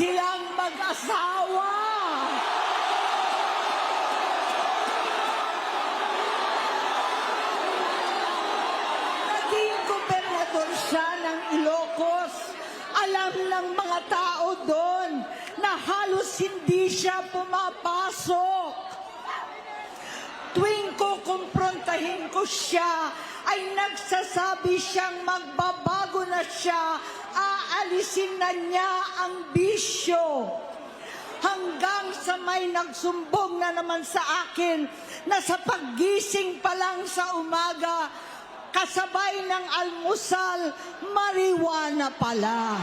silang mag-asawa. Naging gobernador siya ng Ilocos. Alam ng mga tao doon na halos hindi siya pumapasok. Tuwing ko kumprontahin ko siya, ay nagsasabi siyang magbabago na siya, aalisin na niya ang bisyo. Hanggang sa may nagsumbong na naman sa akin na sa paggising pa lang sa umaga, kasabay ng almusal, mariwana pala.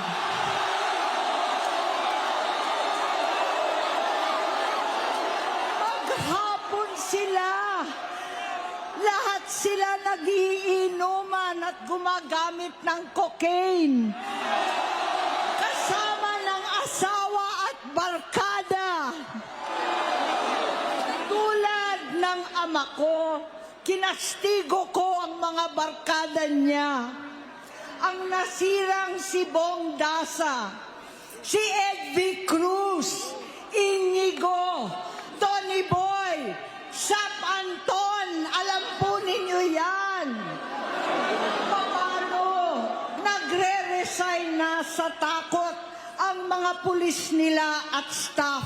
Maghapon sila. Lahat sila nagiinuman at gumagamit ng cocaine. Kasama ng asawa at barkada. Tulad ng ama ko, kinastigo ko ang mga barkada niya. Ang nasirang si Bong Dasa, si Edvi Cruz, Inigo, sa takot ang mga pulis nila at staff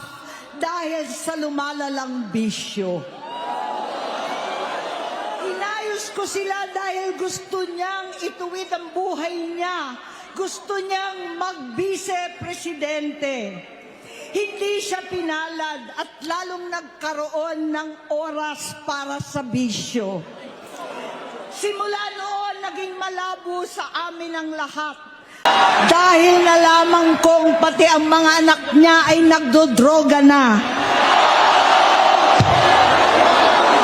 dahil sa lumalalang bisyo. Inayos ko sila dahil gusto niyang ituwid ang buhay niya. Gusto niyang mag-vice-presidente. Hindi siya pinalad at lalong nagkaroon ng oras para sa bisyo. Simula noon, naging malabo sa amin ang lahat. Dahil nalaman kong pati ang mga anak niya ay nagdodroga na.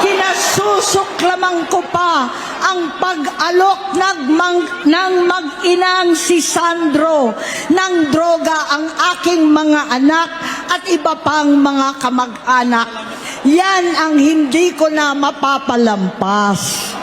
Kinasusuklaman ko pa ang pag-alok ng, mang- ng mag-inang si Sandro ng droga ang aking mga anak at iba pang mga kamag-anak. Yan ang hindi ko na mapapalampas.